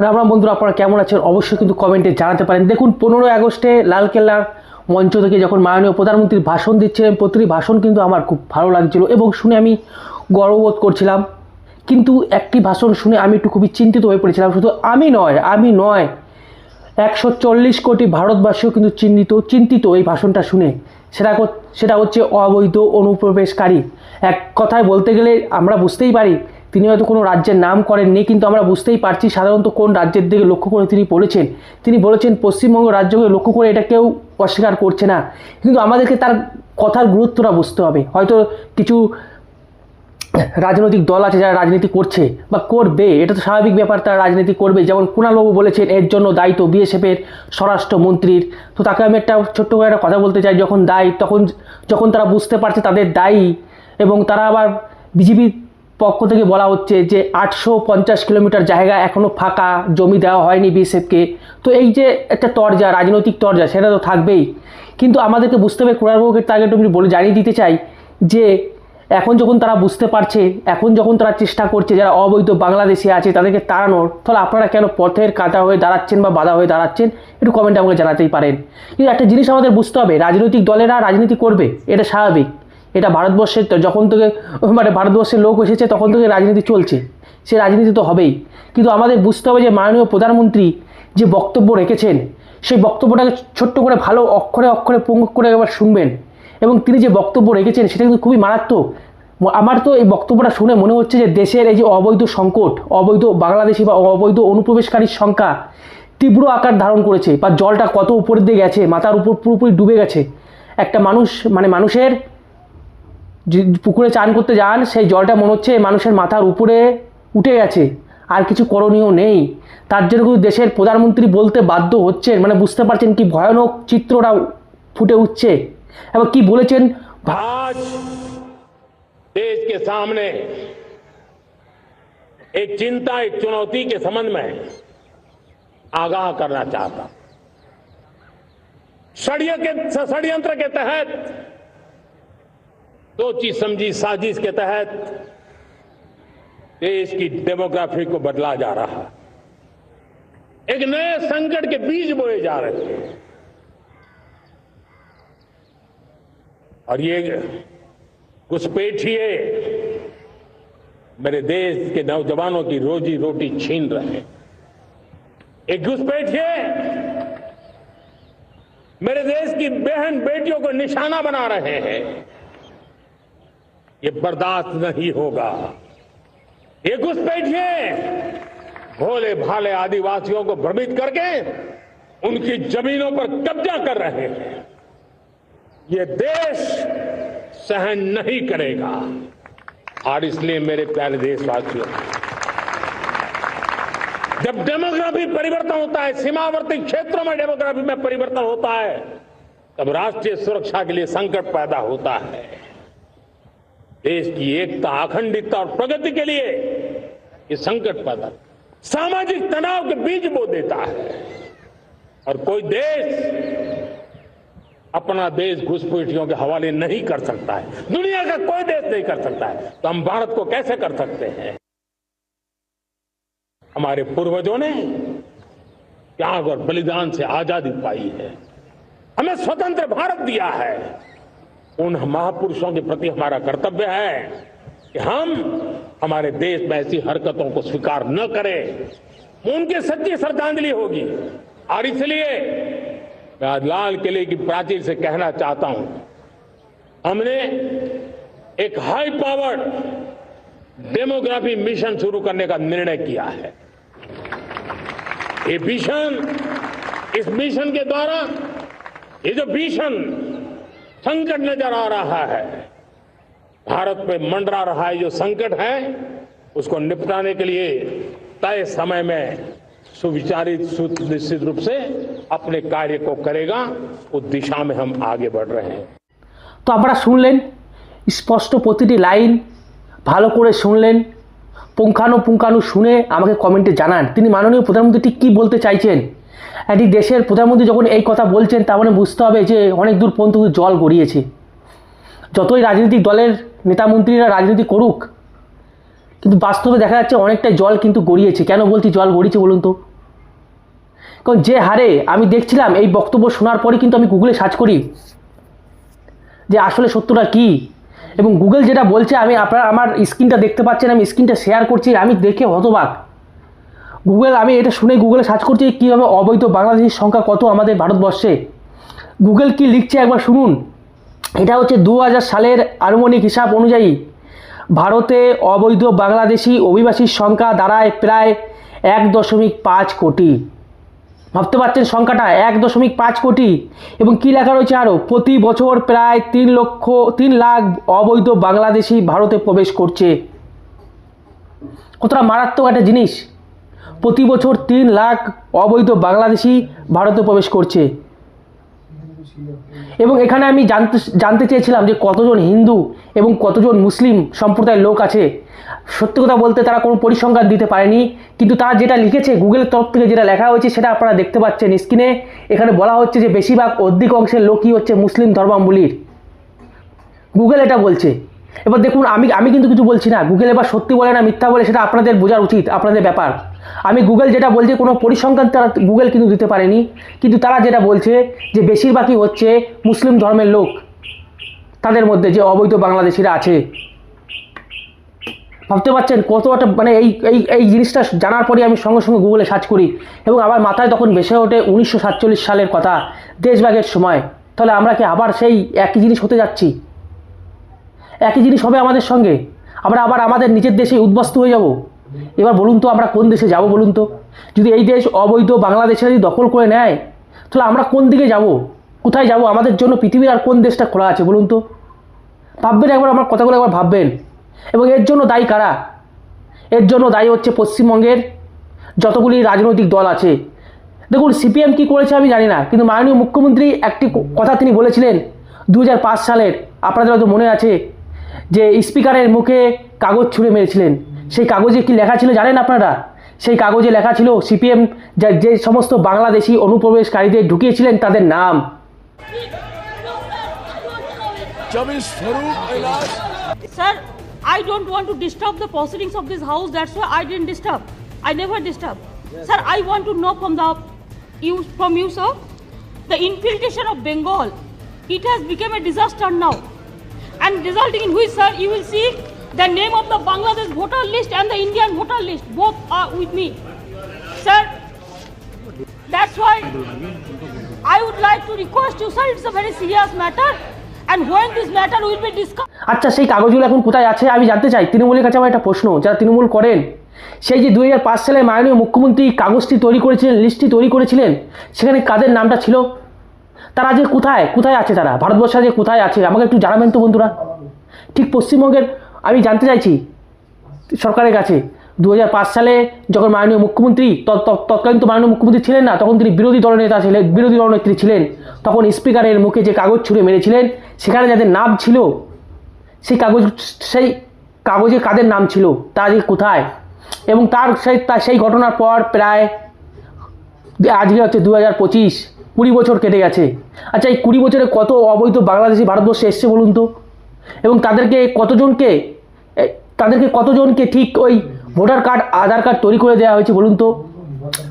রাম রাম বন্ধুরা, আপনারা কেমন আছেন? অবশ্যই কিন্তু কমেন্টে জানাতে পারেন। দেখুন, পনেরোই আগস্টে লালকেল্লার মঞ্চ থেকে যখন মাননীয় প্রধানমন্ত্রীর ভাষণ দিচ্ছিলেন, প্রতিটি ভাষণ কিন্তু আমার খুব ভালো লাগছিল এবং শুনে আমি গর্ববোধ করছিলাম। কিন্তু একটি ভাষণ শুনে আমি একটু খুবই চিন্তিত হয়ে পড়েছিলাম। শুধু আমি নয় আমি নয়, একশো চল্লিশ কোটি ভারতবাসীও কিন্তু চিহ্নিত চিন্তিত এই ভাষণটা শুনে। সেটা সেটা হচ্ছে অবৈধ অনুপ্রবেশকারী। এক কথায় বলতে গেলে আমরা বুঝতেই পারি তিনি হয়তো কোনো রাজ্যের নাম করেননি, কিন্তু আমরা বুঝতেই পারছি সাধারণত কোন রাজ্যের দিকে লক্ষ্য করে তিনি বলেছেন তিনি বলেছেন, পশ্চিমবঙ্গ রাজ্যকে লক্ষ্য করে এটা কেউ অস্বীকার করছে না। কিন্তু আমাদেরকে তার কথার গুরুত্বটা বুঝতে হবে। হয়তো কিছু রাজনৈতিক দল আছে যারা রাজনীতি করছে বা করবে, এটা তো স্বাভাবিক ব্যাপার, তারা রাজনীতি করবে। যেমন কুণালবাবু বলেছেন, এর জন্য দায়িত্ব বিএসএফের স্বরাষ্ট্রমন্ত্রীর। তো তাকে আমি একটা ছোট্ট করে একটা কথা বলতে চাই, যখন দায়ী, তখন, যখন তারা বুঝতে পারছে তাদের দায়ী, এবং তারা আবার বিজেপির পক্ষ থেকে বলা হচ্ছে যে আটশো পঞ্চাশ কিলোমিটার জায়গা এখনও ফাঁকা, জমি দেওয়া হয়নি বিএসএফকে। তো এই যে একটা তরজা, রাজনৈতিক তরজা, সেটা তো থাকবেই। কিন্তু আমাদেরকে বুঝতে হবে কুণালবাবুকে তাকে একটু বলে জানিয়ে দিতে চাই যে এখন যখন তারা বুঝতে পারছে, এখন যখন তারা চেষ্টা করছে যারা অবৈধ বাংলাদেশি আছে তাদেরকে তাড়ানোর, তাহলে আপনারা কেন পথের কাটা হয়ে দাঁড়াচ্ছেন বা বাধা হয়ে দাঁড়াচ্ছেন? একটু কমেন্টে আমাকে জানাতেই পারেন। কিন্তু একটা জিনিস আমাদের বুঝতে হবে, রাজনৈতিক দলেরা রাজনীতি করবে, এটা স্বাভাবিক। এটা ভারতবর্ষের যখন থেকে মানে ভারতবর্ষের লোক এসেছে, তখন থেকে রাজনীতি চলছে। সে রাজনীতি তো হবেই। কিন্তু আমাদের বুঝতে হবে যে মাননীয় প্রধানমন্ত্রী যে বক্তব্য রেখেছেন, সেই বক্তব্যটাকে ছোট্ট করে ভালো অক্ষরে অক্ষরে পঙ্গ করে একবার শুনবেন। এবং তিনি যে বক্তব্য রেখেছেন, সেটা কিন্তু খুবই মারাত্মক। আমার তো এই বক্তব্যটা শুনে মনে হচ্ছে যে দেশের এই যে অবৈধ সংকট, অবৈধ বাংলাদেশি বা অবৈধ অনুপ্রবেশকারীর সংখ্যা তীব্র আকার ধারণ করেছে, বা জলটা কত উপরের দিকে গেছে, মাথার উপর পুরোপুরি ডুবে গেছে। একটা মানুষ মানে মানুষের পুকুরে চান করতে যান সেই জলটা মনে হচ্ছে মানুষের মাথার উপরে উঠে গেছে আর কিছু করণীয় নেই তার জন্য কিন্তু দেশের প্রধানমন্ত্রী বলতে বাধ্য হচ্ছেন মানে বুঝতে পারছেন কি ভয়ানক চিত্রটা ফুটে উঠছে এবং কি বলেছেন ভা- आज देश के सामने एक चिंता एक चुनौती के संबंध में आगाह करना चाहता हूं। षड्यंत्र के षड्यंत्र के तहत सोची समझी, साजिश के तहत देश की डेमोग्राफी को बदला जा रहा है। एक नए संकट के बीज बोए जा रहे हैं। और ये घुसपैठिए मेरे देश के नौजवानों की रोजी रोटी छीन रहे हैं। एक घुसपैठिए मेरे देश की बहन बेटियों को निशाना बना रहे हैं। ये बर्दाश्त नहीं होगा। ये घुसपैठिए भोले भाले आदिवासियों को भ्रमित करके उनकी जमीनों पर कब्जा कर रहे हैं। ये देश सहन नहीं करेगा। और इसलिए मेरे प्यारे देशवासियों, जब डेमोग्राफी परिवर्तन होता है, सीमावर्ती क्षेत्रों में डेमोग्राफी में परिवर्तन होता है, तब राष्ट्रीय सुरक्षा के लिए संकट पैदा होता है। देश की एकता, अखंडितता और प्रगति के लिए ये संकट पैदा सामाजिक तनाव के बीज बो देता है। और कोई देश अपना देश घुसपैठियों के हवाले नहीं कर सकता है, दुनिया का कोई देश नहीं कर सकता है तो हम भारत को कैसे कर सकते हैं? हमारे पूर्वजों ने त्याग और बलिदान से आज़ादी पाई है। हमें स्वतंत्र भारत दिया है। उन महापुरुषों के प्रति हमारा कर्तव्य है कि हम हमारे देश में ऐसी हरकतों को स्वीकार न करें। उनकी सच्ची श्रद्धांजलि होगी। और इसलिए मैं आज लाल किले की प्राचीर से कहना चाहता हूँ, हमने एक हाई पावर्ड डेमोग्राफी मिशन शुरू करने का निर्णय किया है। ये मिशन इस मिशन के द्वारा, ये जो भीषण संकट नजर आ रहा है भारत पे मंडरा रहा है जो संकट है उसको निपटाने के लिए तय समय में सुविचारित सुनिश्चित रूप से अपने कार्य को करेगा उस दिशा में हम आगे बढ़ रहे हैं তো আপনারা শুনলেন স্পষ্ট প্রতিটি লাইন ভালো করে শুনলেন পুঙ্খানু পুঙ্খানু শুনে আমাকে কমেন্টে জানান তিনি মাননীয় প্রধানমন্ত্রী ঠিক কী বলতে চাইছেন একটি দেশের প্রধানমন্ত্রী যখন এই কথা বলছেন, তার মানে বুঝতে হবে যে অনেক দূর পর্যন্ত জল গড়িয়েছে। যতই রাজনৈতিক দলের নেতা মন্ত্রীরা রাজনীতি করুক, কিন্তু বাস্তবে দেখা যাচ্ছে অনেকটাই জল কিন্তু গড়িয়েছে। কেন বলছি জল গড়িয়েছে বলুন তো? কারণ যে হারে আমি দেখছিলাম, এই বক্তব্য শোনার পরে কিন্তু আমি গুগলে সার্চ করি যে আসলে সত্যটা কী? এবং গুগল যেটা বলছে, আমি আপনার আমার স্ক্রিনটা দেখতে পাচ্ছেন, আমি স্ক্রিনটা শেয়ার করছি, আমি দেখে হতবাক। গুগল আমি এটা শুনে গুগলে সার্চ করছি কীভাবে অবৈধ বাংলাদেশের সংখ্যা কত আমাদের ভারতবর্ষে। গুগল কি লিখছে একবার শুনুন। এটা হচ্ছে দু হাজার সালের আনুমানিক হিসাব অনুযায়ী ভারতে অবৈধ বাংলাদেশি অভিবাসীর সংখ্যা দাঁড়ায় প্রায় এক দশমিক পাঁচ কোটি। ভাবতে পারছেন সংখ্যাটা? এক দশমিক পাঁচ কোটি। এবং কী লেখা রয়েছে আরও? প্রতি বছর প্রায় তিন লক্ষ, তিন লাখ অবৈধ বাংলাদেশি ভারতে প্রবেশ করছে। কতটা মারাত্মক একটা জিনিস। প্রতি বছর তিন লাখ অবৈধ বাংলাদেশি ভারতে প্রবেশ করছে। এবং এখানে আমি জানতে জানতে চেয়েছিলাম যে কতজন হিন্দু এবং কতজন মুসলিম সম্প্রদায়ের লোক আছে। সত্যি কথা বলতে তারা কোনো পরিসংখ্যান দিতে পারেনি, কিন্তু তারা যেটা লিখেছে, গুগলের তরফ থেকে যেটা লেখা হয়েছে, সেটা আপনারা দেখতে পাচ্ছেন স্ক্রিনে। এখানে বলা হচ্ছে যে বেশিরভাগ অধিক অংশের লোকই হচ্ছে মুসলিম ধর্মাবলীর গুগল এটা বলছে। এবার দেখুন, আমি আমি কিন্তু কিছু বলছি না। গুগল এবার সত্যি বলে না, মিথ্যা বলে, সেটা আপনাদের বোঝার উচিত, আপনাদের ব্যাপার। আমি গুগল যেটা বলছে, কোনো পরিসংখ্যান তারা গুগল কিন্তু দিতে পারেনি। কিন্তু তারা যেটা বলছে, যে বেশিরভাগই হচ্ছে মুসলিম ধর্মের লোক। তাদের মধ্যে যে অবৈধ বাংলাদেশিরা আছে। ভাবতে পারছেন কত মানে এই এই এই জিনিসটা জানার পরে আমি সঙ্গে সঙ্গে গুগলে সার্চ করি। এবং আমার মাথায় তখন ভেসে ওঠে উনিশশো সাতচল্লিশ সালের কথা, দেশভাগের সময়। তাহলে আমরা কি আবার সেই একই জিনিস হতে যাচ্ছি? একই জিনিস হবে আমাদের সঙ্গে? আমরা আবার আমাদের নিজের দেশে উদ্বস্ত হয়ে যাব? এবার বলুন তো আমরা কোন দেশে যাব বলুন তো? যদি এই দেশ অবৈধ বাংলাদেশে যদি দখল করে নেয়, তাহলে আমরা কোন দিকে যাব? কোথায় যাব? আমাদের জন্য পৃথিবীর আর কোন দেশটা খোলা আছে বলুন তো? ভাববেন একবার আমার কথাগুলো একবার ভাববেন। এবং এর জন্য দায়ী কারা? এর জন্য দায়ী হচ্ছে পশ্চিমবঙ্গের যতগুলি রাজনৈতিক দল আছে। দেখুন, সিপিএম কী করেছে আমি জানি না, কিন্তু মাননীয় মুখ্যমন্ত্রী একটি কথা তিনি বলেছিলেন দু হাজার পাঁচ সালের। আপনাদের হয়তো মনে আছে যে স্পিকারের মুখে কাগজ ছুঁড়ে মেরেছিলেন। সেই কাগজে কি লেখা ছিল জানেন আপনারা? সেই কাগজে লেখা ছিল সিপিএম যে সমস্ত বাংলাদেশি অনুপ্রবেশকারীদের ঢুকিয়েছিলেন তাদের নাম। Sir I don't want disturb the proceedings of this house that's I didn't disturb I disturb sir I to know from the you from you sir the infiltration of Bengal it has become a disaster now and resulting in which sir you will see the name of the Bangladesh voter list and the Indian voter list both are with me, sir. That's why I would like to request you, sir. It's a very serious matter, and when this matter will be discussed. আচ্ছা সেই কাগজগুলো এখন কোথায় আছে আমি জানতে চাই তৃণমূলের কাছে আমার একটা প্রশ্ন যারা তৃণমূল করেন সেই যে দুই সালে মাননীয় মুখ্যমন্ত্রী কাগজটি তৈরি করেছিলেন লিস্টটি তৈরি করেছিলেন সেখানে কাদের নামটা ছিল তারা যে কোথায় কোথায় আছে তারা ভারতবর্ষে যে কোথায় আছে আমাকে একটু জানাবেন তো বন্ধুরা ঠিক পশ্চিমবঙ্গের জানতে চাইছি সরকারের কাছে দু হাজার পাঁচ সালে যখন মাননীয় মুখ্যমন্ত্রী, তৎ- তৎ- তৎকালীন তো মাননীয় মুখ্যমন্ত্রী ছিলেন না, তখন তিনি বিরোধী দলনেতা ছিলেন, বিরোধী দলনেত্রী ছিলেন, তখন স্পিকারের মুখে যে কাগজ ছুঁড়ে মেরেছিলেন, সেখানে যাদের নাম ছিল, সেই কাগজ, সেই কাগজে কাদের নাম ছিল তা যে কোথায়? এবং তার সেই তার সেই ঘটনার পর প্রায় আজকে হচ্ছে দু হাজার পঁচিশ, কুড়ি বছর কেটে গেছে। আচ্ছা এই কুড়ি বছরে কত অবৈধ বাংলাদেশি ভারতবর্ষে এসছে বলুন তো? এবং তাদেরকে কতজনকে তাদেরকে কতজনকে ঠিক ওই ভোটার কার্ড, আধার কার্ড তৈরি করে দেওয়া হয়েছে বলুন তো?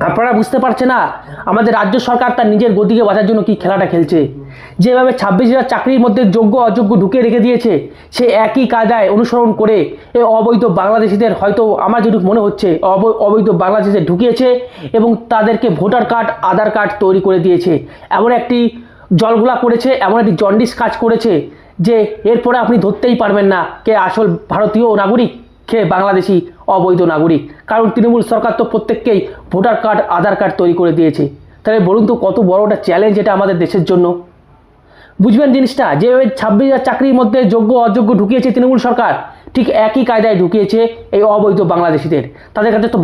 আপনারা বুঝতে পারছে না? আমাদের রাজ্য সরকার তার নিজের গতিকে বাঁচার জন্য কি খেলাটা খেলছে? যেভাবে ছাব্বিশ হাজার চাকরির মধ্যে যোগ্য, অযোগ্য ঢুকে রেখে দিয়েছে, সে একই কায়দায় অনুসরণ করে এই অবৈধ বাংলাদেশিদের হয়তো আমার যেটুকু মনে হচ্ছে, অব- অবৈধ বাংলাদেশিদের ঢুকিয়েছে এবং তাদেরকে ভোটার কার্ড, আধার কার্ড তৈরি করে দিয়েছে। এমন একটি জলগুলা করেছে, এমন একটি জন্ডিস কাজ করেছে যে এরপরে আপনি ধরতেই পারবেন না কে আসল ভারতীয় নাগরিক, কে বাংলাদেশি অবৈধ নাগরিক। কারণ তৃণমূল সরকার তো প্রত্যেককেই ভোটার কার্ড, আধার কার্ড তৈরি করে দিয়েছে। তাহলে বলুন তো কত বড় একটা চ্যালেঞ্জ এটা আমাদের দেশের জন্য? বুঝবেন জিনিসটা? যে ওই ছাব্বিশ হাজার চাকরির মধ্যে যোগ্য, অযোগ্য ঢুকিয়েছে তৃণমূল সরকার, ঠিক একই কায়দায় ঢুকিয়েছে এই অবৈধ বাংলাদেশিদের। তাদের কাছে তো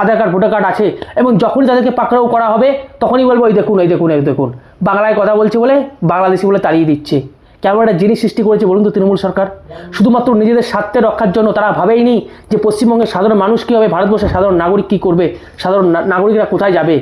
আধার কার্ড, ভোটার কার্ড আছে এবং যখনই তাদেরকে পাকড়াও করা হবে, তখনই বলব, এই দেখুন এই দেখুন এই দেখুন। বাংলায় কথা বলছে বলে বাংলাদেশি বলে তাড়িয়ে দিচ্ছে। কেমন একটা জিনিস সৃষ্টি করেছে বলুন তো তৃণমূল সরকার? শুধুমাত্র নিজেদের স্বার্থে রক্ষার জন্য তারা ভাবেই ভাবেইনি যে পশ্চিমবঙ্গের সাধারণ মানুষ কী হবে ভারতবর্ষের সাধারণ নাগরিক কী করবে? সাধারণ নাগরিকরা কোথায় যাবে?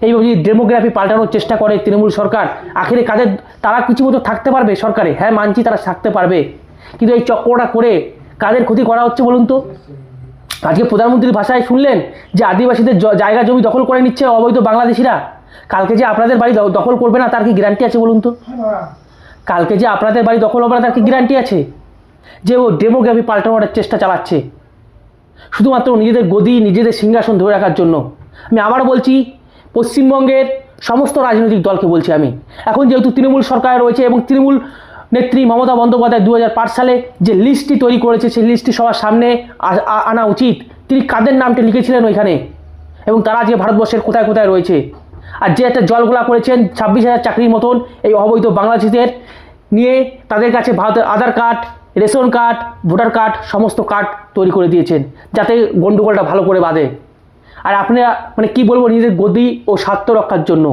এইভাবে যদি ডেমোগ্রাফি পাল্টানোর চেষ্টা করে তৃণমূল সরকার। আখেরে কাদের তারা কিছু মতো থাকতে পারবে সরকারে। হ্যাঁ মানছি তারা থাকতে পারবে। কিন্তু এই চক্রটা করে কাদের ক্ষতি করা হচ্ছে বলুন তো? আজকে প্রধানমন্ত্রীর ভাষায় শুনলেন যে আদিবাসীদের জায়গা জমি দখল করে নিচ্ছে অবৈধ বাংলাদেশিরা। কালকে যে আপনাদের বাড়ি দখল করবে না, তার কি গ্যারান্টি আছে বলুন তো? কালকে যে আপনাদের বাড়ি দখল হবে না, তার কি গ্যারান্টি আছে? যে ও ডেমোগ্রাফি পাল্টানোর চেষ্টা চালাচ্ছে। শুধুমাত্র নিজেদের গদি, নিজেদের সিংহাসন ধরে রাখার জন্য। আমি আবার বলছি পশ্চিমবঙ্গের সমস্ত রাজনৈতিক দলকে বলছি আমি। এখন যেহেতু তৃণমূল সরকার রয়েছে এবং তৃণমূল নেত্রী মমতা বন্দ্যোপাধ্যায় দু হাজার পাঁচ সালে যে লিস্টটি তৈরি করেছে, সেই লিস্টটি সবার সামনে আনা উচিত। তিনি কাদের নামটি লিখেছিলেন ওইখানে? এবং তারা আজকে ভারতবর্ষের কোথায় কোথায় রয়েছে? আর যে একটা জলগোলা করেছেন ছাব্বিশ হাজার চাকরির মতন এই অবৈধ বাংলাদেশিদের নিয়ে তাদের কাছে ভারতের Aadhaar card, ration card, voter card, সমস্ত কার্ড তৈরি করে দিয়েছেন। যাতে গণ্ডগোলটা ভালো করে বাঁধে। আর আপনারা মানে কি বলব নিজেদের গদি ও স্বার্থ রক্ষার জন্য।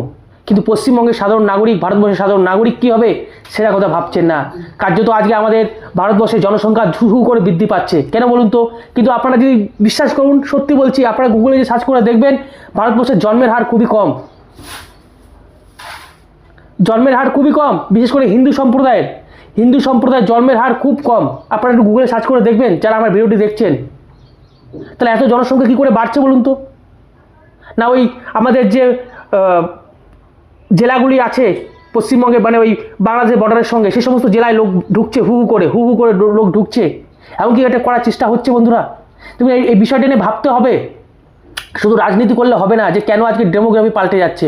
কিন্তু পশ্চিমবঙ্গের সাধারণ নাগরিক, ভারতবর্ষের সাধারণ নাগরিক কী হবে? সেটা কথা ভাবছেন না। কার্যত আজকে আমাদের ভারতবর্ষের জনসংখ্যা ঝু হু করে বৃদ্ধি পাচ্ছে। কেন বলুন তো? কিন্তু আপনারা যদি বিশ্বাস করুন, সত্যি বলছি, আপনারা গুগলে যে সার্চ করে দেখবেন, ভারতবর্ষের জন্মের হার খুবই কম। জন্মের হার খুবই কম, বিশেষ করে হিন্দু সম্প্রদায়ের। হিন্দু সম্প্রদায়ের জন্মের হার খুব কম। আপনারা একটু গুগলে সার্চ করে দেখবেন, যারা আমার ভিডিওটি দেখছেন। তাহলে এত জনসংখ্যা কী করে বাড়ছে বলুন তো? না, ওই আমাদের যে জেলাগুলি আছে পশ্চিমবঙ্গে মানে ওই বাংলাদেশের বর্ডারের সঙ্গে, সেই সমস্ত জেলায় লোক ঢুকছে, হু হু করে, হু হু করে লোক ঢুকছে। এমনকি এটা করার চেষ্টা হচ্ছে, বন্ধুরা। তুমি এই বিষয়টা নিয়ে ভাবতে হবে। শুধু রাজনীতি করলে হবে না, যে কেন আজকে ডেমোগ্রাফি পাল্টে যাচ্ছে।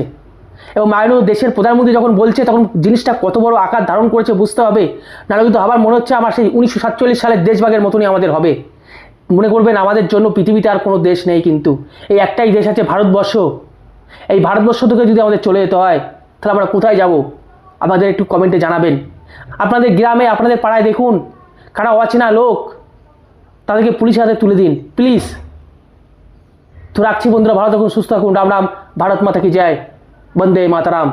এবং মাননীয় দেশের প্রধানমন্ত্রী যখন বলছে, তখন জিনিসটা কত বড় আকার ধারণ করেছে, বুঝতে হবে। নাহলে কিন্তু আবার মনে হচ্ছে, আমার সেই উনিশশো সাতচল্লিশ সালের দেশভাগের মতনই আমাদের হবে। মনে করবেন আমাদের জন্য পৃথিবীতে আর কোনো দেশ নেই কিন্তু। এই একটাই দেশ আছে ভারতবর্ষ। এই ভারতবর্ষ থেকে যদি আমাদের চলে যেতে হয়, তাহলে আমরা কোথায় যাব? আমাদের একটু কমেন্টে জানাবেন। আপনাদের গ্রামে, আপনাদের পাড়ায় দেখুন, কারা অচেনা লোক, তাদেরকে পুলিশের হাতে তুলে দিন প্লিজ তো রাখছি বন্ধুরা, ভালো থাকুন, সুস্থ থাকুন, রাম রাম, ভারত মাতা কি যায় বন্দে মাতারাম।